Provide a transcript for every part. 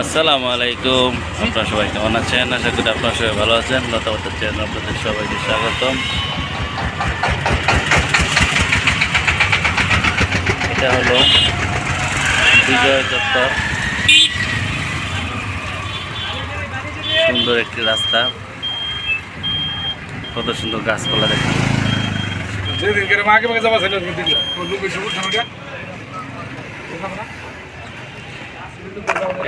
আসসালামু আলাইকুম। আপনারা সবাই কেমন আছেন? আশা করি আপনারা সবাই ভালো আছেন। লতাবত চ্যানেল আপনাদের সবাইকে স্বাগতম। এটা হলো বিজয় চত্বর সুন্দর একটি রাস্তা। কত সুন্দর গাছপালা মাকে যাওয়া ছিল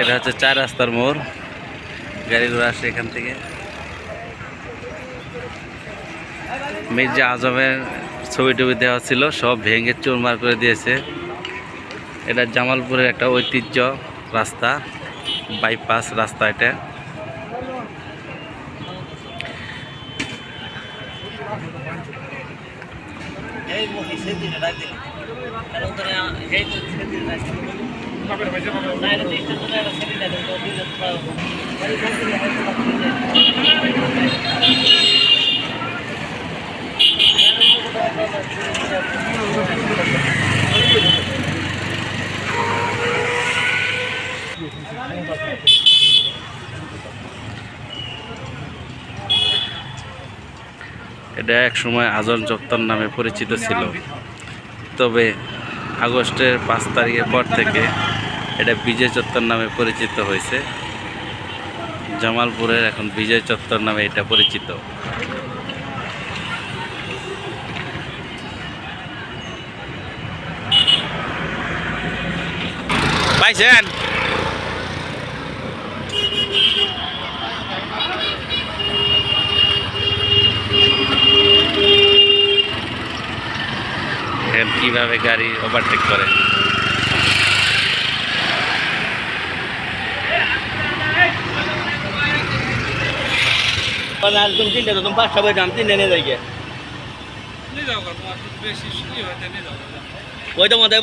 এটা হচ্ছে চার রাস্তার মোড়। গাড়ি ঘোড়া আসে এখান থেকে। মির্জা আজমের ছবি টবি দেওয়া ছিল, সব ভেঙে চুরমার করে দিয়েছে। এটা জামালপুরের একটা ঐতিহ্য রাস্তা, বাইপাস রাস্তা এটা। এটা এক সময় আজন চত্বর নামে পরিচিত ছিল। তবে আগস্টের পাঁচ তারিখের পর থেকে এটা বিজয় চত্বর নামে পরিচিত হয়েছে। জামালপুরের এখন বিজয় চত্বর নামে এটা পরিচিত। পাইছেন দেখেন কীভাবে গাড়ি ওভারটেক করে। আর তুমি তিনটে তো তুমি পাঁচটা বই দাম তিনটে নিয়ে যাই গিয়ে। ওই তো মতো